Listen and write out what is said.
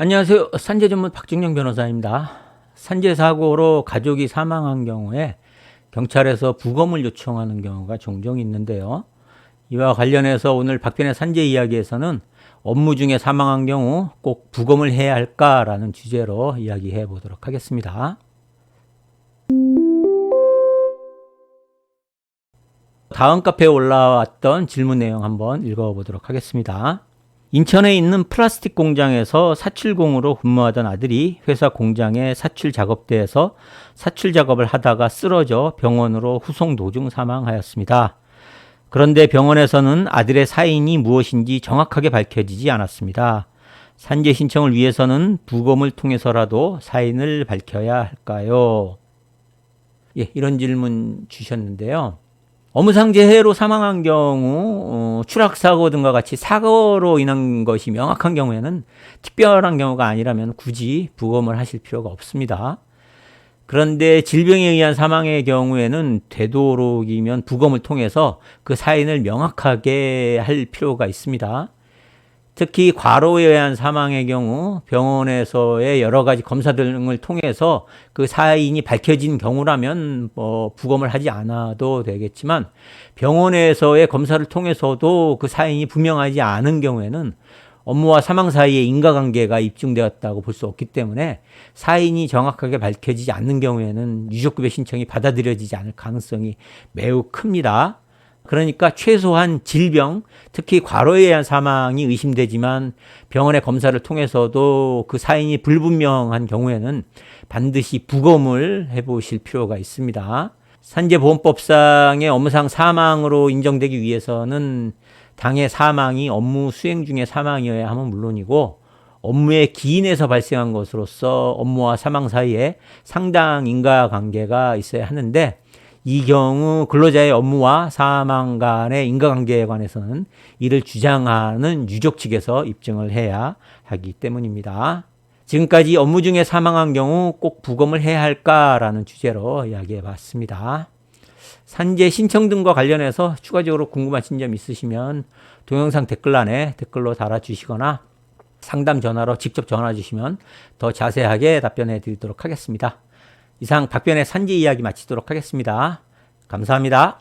안녕하세요. 산재 전문 박정영 변호사입니다. 산재 사고로 가족이 사망한 경우에 경찰에서 부검을 요청하는 경우가 종종 있는데요. 이와 관련해서 오늘 박변의 산재 이야기에서는 업무 중에 사망한 경우 꼭 부검을 해야 할까라는 주제로 이야기해 보도록 하겠습니다. 다음 카페에 올라왔던 질문 내용 한번 읽어보도록 하겠습니다. 인천에 있는 플라스틱 공장에서 사출공으로 근무하던 아들이 회사 공장의 사출 작업대에서 사출 작업을 하다가 쓰러져 병원으로 후송 도중 사망하였습니다. 그런데 병원에서는 아들의 사인이 무엇인지 정확하게 밝혀지지 않았습니다. 산재 신청을 위해서는 부검을 통해서라도 사인을 밝혀야 할까요? 예, 이런 질문 주셨는데요. 업무상재해로 사망한 경우 어, 추락사고 등과 같이 사고로 인한 것이 명확한 경우에는 특별한 경우가 아니라면 굳이 부검을 하실 필요가 없습니다. 그런데 질병에 의한 사망의 경우에는 되도록이면 부검을 통해서 그 사인을 명확하게 할 필요가 있습니다. 특히 과로에 의한 사망의 경우 병원에서의 여러 가지 검사 등을 통해서 그 사인이 밝혀진 경우라면 뭐 부검을 하지 않아도 되겠지만 병원에서의 검사를 통해서도 그 사인이 분명하지 않은 경우에는 업무와 사망 사이에 인과관계가 입증되었다고 볼 수 없기 때문에 사인이 정확하게 밝혀지지 않는 경우에는 유족급여 신청이 받아들여지지 않을 가능성이 매우 큽니다. 그러니까 최소한 질병, 특히 과로에 의한 사망이 의심되지만 병원의 검사를 통해서도 그 사인이 불분명한 경우에는 반드시 부검을 해보실 필요가 있습니다. 산재보험법상의 업무상 사망으로 인정되기 위해서는 당해 사망이 업무 수행 중에 사망이어야 하면 물론이고 업무의 기인에서 발생한 것으로서 업무와 사망 사이에 상당 인과관계가 있어야 하는데 이 경우 근로자의 업무와 사망 간의 인과관계에 관해서는 이를 주장하는 유족 측에서 입증을 해야 하기 때문입니다. 지금까지 업무 중에 사망한 경우 꼭 부검을 해야 할까라는 주제로 이야기해 봤습니다. 산재 신청 등과 관련해서 추가적으로 궁금하신 점 있으시면 동영상 댓글란에 댓글로 달아주시거나 상담 전화로 직접 전화 주시면 더 자세하게 답변해 드리도록 하겠습니다. 이상 박변의 산재 이야기 마치도록 하겠습니다. 감사합니다.